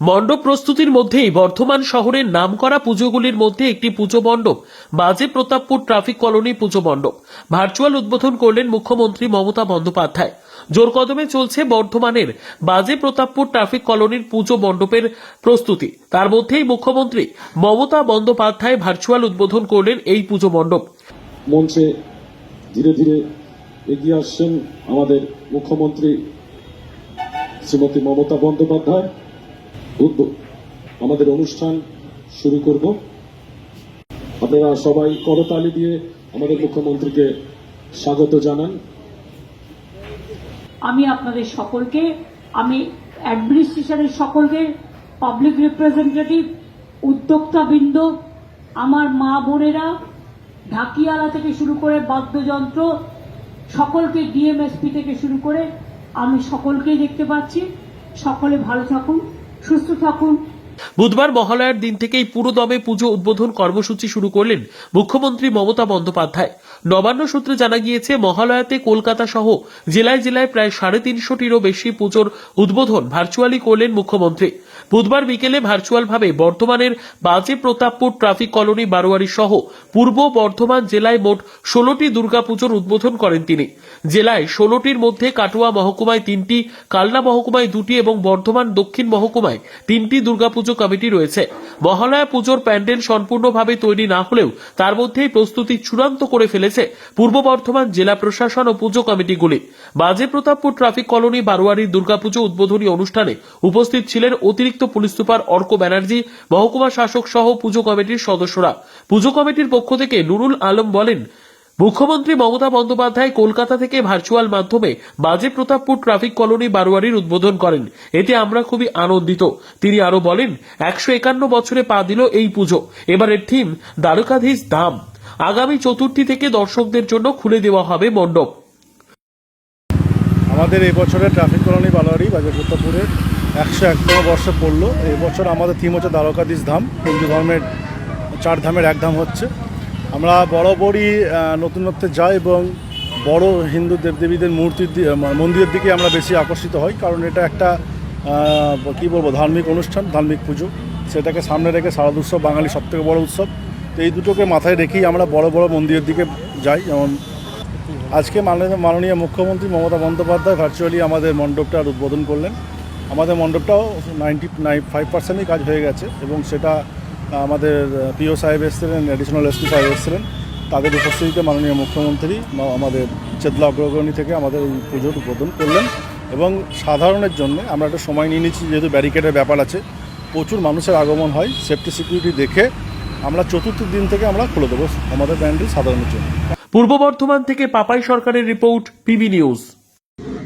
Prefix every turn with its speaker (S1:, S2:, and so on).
S1: মণ্ডপ প্রস্তুতির মধ্যেই বর্ধমান শহরের নামকরা পুজোগুলির মধ্যে একটি পুজো মণ্ডপ, বাজে প্রতাপপুর ট্রাফিক কলোনি পুজো মণ্ডপ, ভার্চুয়াল উদ্বোধন করলেন মুখ্যমন্ত্রী মমতা বন্দ্যোপাধ্যায়। জোর কদমে চলছে বর্ধমানের বাজে প্রতাপপুর ট্রাফিক কলোনির পুজো মণ্ডপের প্রস্তুতি। তার মধ্যেই মুখ্যমন্ত্রী মমতা বন্দ্যোপাধ্যায় ভার্চুয়াল উদ্বোধন করলেন এই পুজো মণ্ডপ।
S2: মঞ্চে ধীরে ধীরে এগিয়ে আসছেন আমাদের মুখ্যমন্ত্রী শ্রীমতী মমতা বন্দ্যোপাধ্যায়। উদ্ব- আমাদের অনুষ্ঠান শুরু করব। আপনারা সবাই করতালি দিয়ে আমাদের মুখ্যমন্ত্রীকে স্বাগত জানান।
S3: আমি আপনাদের সকলকে, আমি অ্যাডমিনিস্ট্রেশনের সকলকে, পাবলিক রিপ্রেজেন্টেটিভ, উদ্যোক্তাবৃন্দ, আমার মা বোনেরা, ঢাকিয়ালা থেকে শুরু করে বাদ্যযন্ত্র, সকলকে ডিএমএসপি থেকে শুরু করে আমি সকলকেই দেখতে পাচ্ছি। সকলে ভালো থাকুন। সুস্থ থাকুন।
S1: বুধবার মহালয়ার দিন থেকেই পুরোদমে পুজো উদ্বোধন কর্মসূচি শুরু করলেন মুখ্যমন্ত্রী মমতা বন্দ্যোপাধ্যায়। নবান্ন সূত্রে জানা গিয়েছে, মহালয়াতে কলকাতা সহ জেলায় জেলায় প্রায় সাড়ে তিনশোটিরও বেশি পুজোর উদ্বোধন ভার্চুয়ালি করলেন মুখ্যমন্ত্রী। বুধবার বিকেলে ভার্চুয়ালভাবে বর্ধমানের বাজে প্রতাপপুর ট্রাফিক কলোনি বারোয়ারি সহ পূর্ব বর্ধমান জেলায় মোট ষোলোটি দুর্গাপুজোর উদ্বোধন করেন তিনি। জেলায় ষোলোটির মধ্যে কাটোয়া মহকুমায় তিনটি, কালনা মহকুমায় দুটি এবং বর্ধমান দক্ষিণ মহকুমায় তিনটি দুর্গাপুজো কমিটি রয়েছে। মহালয়া পুজোর প্যান্ডেল সম্পূর্ণভাবে তৈরি না হলেও তার মধ্যেই প্রস্তুতি চূড়ান্ত করে ফেলেছে পূর্ব বর্ধমান জেলা প্রশাসন ও পুজো কমিটিগুলি। বাজে প্রতাপপুর ট্রাফিক কলোনি বারোয়ারির দুর্গাপুজো উদ্বোধনী অনুষ্ঠানে উপস্থিত ছিলেন অতিরিক্ত পুলিশ সুপার অর্ক ব্যানার্জি, মহকুমা শাসক সহ পুজো কমিটির সদস্যরা। পুজো কমিটির পক্ষ থেকে নুরুল আলম বলেন মুখ্যমন্ত্রী মমতা বন্দ্যোপাধ্যায় কলকাতা থেকে ভার্চুয়াল মাধ্যমে বাজে প্রতাপপুর ট্রাফিক কলোনি বারোয়ারির উদ্বোধন করেন। এতে আমরা খুবই আনন্দিত। তিনি আরও বলেন, একশো একান্ন বছরে পা দিল এই পুজো। এবারের থিম দ্বারকাধীশ ধাম। আগামী চতুর্থী থেকে দর্শকদের জন্য খুলে দেওয়া হবে মণ্ডপ।
S4: আমাদের এবছরের ট্রাফিক কলোনি বালোয়ারি বাজারপুরের একশো একতম বর্ষ পড়ল। এবছর আমাদের থিম হচ্ছে দ্বারকাধীশ ধাম। হিন্দু ধর্মের চার ধামের এক ধাম হচ্ছে। আমরা বরাবরই নতুনত্বে যাই এবং বড় হিন্দু দেবদেবীদের মূর্তির মন্দিরের দিকে আমরা বেশি আকর্ষিত হই, কারণ এটা একটা কী বলব, ধার্মিক অনুষ্ঠান, ধার্মিক পুজো। সেটাকে সামনে রেখে শারদ উৎসব বাঙালির সবথেকে বড় উৎসব। তো এই দুটোকে মাথায় রেখেই আমরা বড় বড় মন্দিরের দিকে যাই। যেমন আজকে মাননীয় মুখ্যমন্ত্রী মমতা বন্দ্যোপাধ্যায় ভার্চুয়ালি আমাদের মণ্ডপটার উদ্বোধন করলেন। আমাদের মণ্ডপটাও নাইনটি নাইন ফাইভ পার্সেন্টই কাজ হয়ে গেছে এবং সেটা আমাদের পিও সাহেব এসেছিলেন অ্যাডিশনাল এসপি সাহেব এসেছিলেন। তাদের উপস্থিতিতে মাননীয় মুখ্যমন্ত্রী আমাদের চেতলা অগ্রগণী থেকে আমাদের এই পুজোর উদ্বোধন করলেন এবং সাধারণের জন্য আমরা একটা সময় নিয়ে নিচ্ছি, যেহেতু ব্যারিকেডের ব্যাপার আছে। প্রচুর মানুষের আগমন হয় সেফটি সিকিউরিটি দেখে আমরা চতুর্থ দিন থেকে আমরা খুলে দেবো আমাদের ব্যান্ডেল সাধারণের জন্য।
S1: পূর্ব বর্ধমান থেকে পাপাই সরকারের রিপোর্ট, পিবি নিউজ।